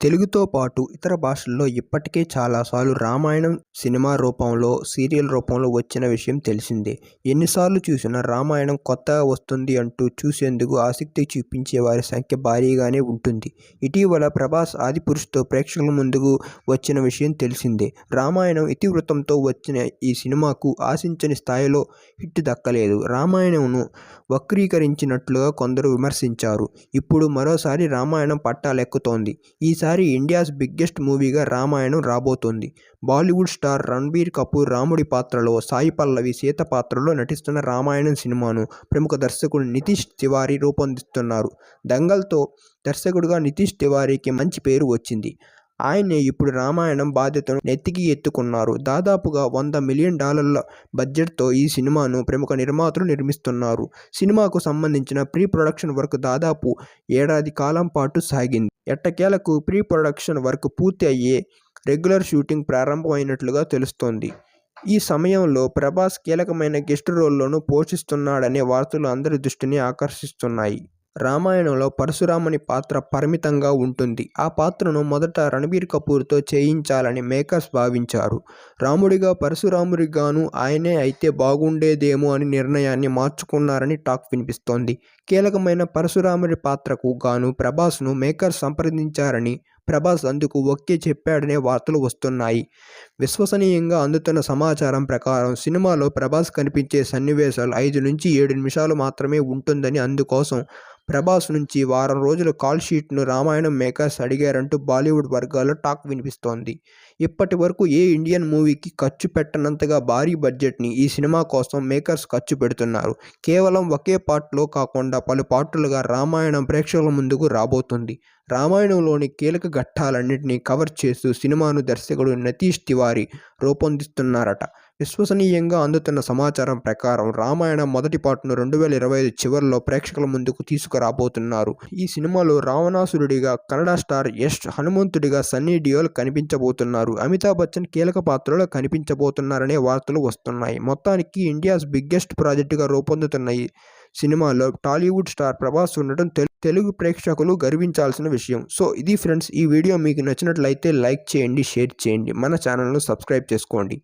తెలుగుతో పాటు ఇతర భాషల్లో ఇప్పటికే చాలాసార్లు రామాయణం సినిమా రూపంలో సీరియల్ రూపంలో వచ్చిన విషయం తెలిసిందే. ఎన్నిసార్లు చూసినా రామాయణం కొత్తగా వస్తుంది అంటూ చూసేందుకు ఆసక్తి చూపించే వారి సంఖ్య భారీగానే ఉంటుంది. ఇటీవల ప్రభాస్ ఆదిపురుషుతో ప్రేక్షకుల ముందుకు వచ్చిన విషయం తెలిసిందే. రామాయణం ఇతివృత్తంతో వచ్చిన ఈ సినిమాకు ఆశించని స్థాయిలో హిట్ దక్కలేదు. రామాయణంను వక్రీకరించినట్లుగా కొందరు విమర్శించారు. ఇప్పుడు మరోసారి రామాయణం పట్టాలెక్కుతోంది. ఈసారి ఇండియాస్ బిగ్గెస్ట్ మూవీగా రామాయణం రాబోతోంది. బాలీవుడ్ స్టార్ రణ్బీర్ కపూర్ రాముడి పాత్రలో సాయి పల్లవి సీత పాత్రలో నటిస్తున్న రామాయణం సినిమాను ప్రముఖ దర్శకుడు నితీష్ తివారీ రూపొందిస్తున్నారు. దంగల్తో దర్శకుడుగా నితీష్ తివారీకి మంచి పేరు వచ్చింది. ఆయనే ఇప్పుడు రామాయణం బాధ్యతను నెత్తికి ఎత్తుకున్నారు. దాదాపుగా వంద మిలియన్ డాలర్ల బడ్జెట్తో ఈ సినిమాను ప్రముఖ నిర్మాతలు నిర్మిస్తున్నారు. సినిమాకు సంబంధించిన ప్రీ ప్రొడక్షన్ వర్క్ దాదాపు ఏడాది కాలం పాటు సాగింది. ఎట్టకేలకు ప్రీ ప్రొడక్షన్ వర్క్ పూర్తి అయ్యి రెగ్యులర్ షూటింగ్ ప్రారంభమైనట్లుగా తెలుస్తోంది. ఈ సమయంలో ప్రభాస్ కీలకమైన గెస్ట్ రోల్లోనూ పోషిస్తున్నాడనే వార్తలు అందరి దృష్టిని ఆకర్షిస్తున్నాయి. రామాయణంలో పరశురాముని పాత్ర పరిమితంగా ఉంటుంది. ఆ పాత్రను మొదట రణబీర్ కపూర్తో చేయించాలని మేకర్స్ భావించారు. రాముడిగా పరశురాముడిగాను ఆయనే అయితే బాగుండేదేమో అని నిర్ణయాన్ని మార్చుకున్నారని టాక్ వినిపిస్తోంది. కీలకమైన పరశురాముడి పాత్రకు గాను ప్రభాస్ను మేకర్స్ సంప్రదించారని ప్రభాస్ అందుకు ఓకే చెప్పాడనే వార్తలు వస్తున్నాయి. విశ్వసనీయంగా అందుతున్న సమాచారం ప్రకారం సినిమాలో ప్రభాస్ కనిపించే సన్నివేశాలు ఐదు నుంచి ఏడు నిమిషాలు మాత్రమే ఉంటుందని అందుకోసం ప్రభాస్ నుంచి వారం రోజుల కాల్ షీట్ను రామాయణం మేకర్స్ అడిగారంటూ బాలీవుడ్ వర్గాల్లో టాక్ వినిపిస్తోంది. ఇప్పటి వరకు ఏ ఇండియన్ మూవీకి ఖర్చు పెట్టనంతగా భారీ బడ్జెట్ని ఈ సినిమా కోసం మేకర్స్ ఖర్చు పెడుతున్నారు. కేవలం ఒకే పార్ట్లో కాకుండా పలు పార్టులుగా రామాయణం ప్రేక్షకుల ముందుకు రాబోతుంది. రామాయణంలోని కీలక ఘట్టాలన్నింటినీ కవర్ చేస్తూ సినిమాను దర్శకుడు నతీష్ తివారీ రూపొందిస్తున్నారట. విశ్వసనీయంగా అందుతున్న సమాచారం ప్రకారం రామాయణం మొదటి పాటను రెండు వేల ఇరవై ఐదు చివరిలో ప్రేక్షకుల ముందుకు తీసుకురాబోతున్నారు. ఈ సినిమాలో రావణాసురుడిగా కన్నడ స్టార్ యష్ హనుమంతుడిగా సన్నీ డియోల్ కనిపించబోతున్నారు. అమితాబ్ బచ్చన్ కీలక పాత్రలో కనిపించబోతున్నారనే వార్తలు వస్తున్నాయి. మొత్తానికి ఇండియాస్ బిగ్గెస్ట్ ప్రాజెక్టుగా రూపొందుతున్న ఈ సినిమాలో టాలీవుడ్ స్టార్ ప్రభాస్ ఉండటం తెలుగు ప్రేక్షకులు గర్వించాల్సిన విషయం. సో ఇది ఫ్రెండ్స్ ఈ వీడియో మీకు నచ్చినట్లయితే లైక్ చేయండి షేర్ చేయండి. మన ఛానల్ను సబ్స్క్రైబ్ చేసుకోండి.